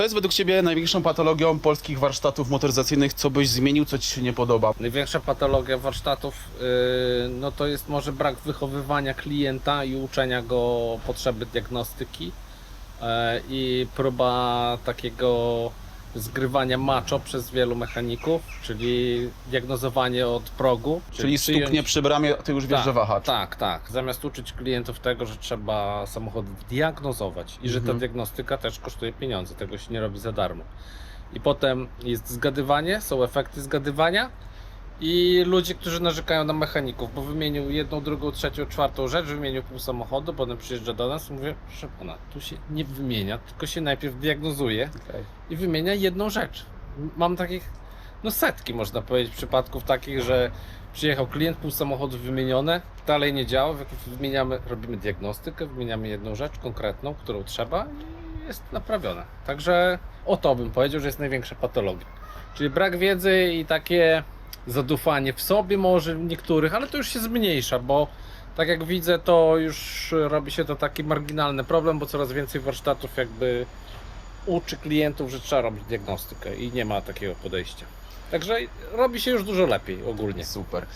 Co jest według Ciebie największą patologią polskich warsztatów motoryzacyjnych? Co byś zmienił, co Ci się nie podoba? Największa patologia warsztatów yy, no to jest może brak wychowywania klienta i uczenia go potrzeby diagnostyki yy, i próba takiego zgrywania macho przez wielu mechaników, czyli diagnozowanie od progu. Czyli przyjąć- stuknie przy bramie, Ty już wiesz, tak, że wahacz. Tak, tak. Zamiast uczyć klientów tego, że trzeba samochody diagnozować i że ta Mhm. diagnostyka też kosztuje pieniądze, tego się nie robi za darmo. I potem jest zgadywanie, są efekty zgadywania i ludzie, którzy narzekają na mechaników, bo wymienił jedną, drugą, trzecią, czwartą rzecz, wymienił pół samochodu, potem przyjeżdża do nas i mówię, proszę pana, tu się nie wymienia, tylko się najpierw diagnozuje Okej. i wymienia jedną rzecz. Mam takich, no setki można powiedzieć, przypadków takich, że przyjechał klient, pół samochodu wymienione, dalej nie działa, wy- wymieniamy, robimy diagnostykę, wymieniamy jedną rzecz konkretną, którą trzeba i jest naprawione. Także o to bym powiedział, że jest największa patologia. Czyli brak wiedzy i takie zadufanie w sobie może niektórych, ale to już się zmniejsza, bo tak jak widzę, to już robi się to taki marginalny problem, bo coraz więcej warsztatów jakby uczy klientów, że trzeba robić diagnostykę i nie ma takiego podejścia. Także robi się już dużo lepiej ogólnie. Super.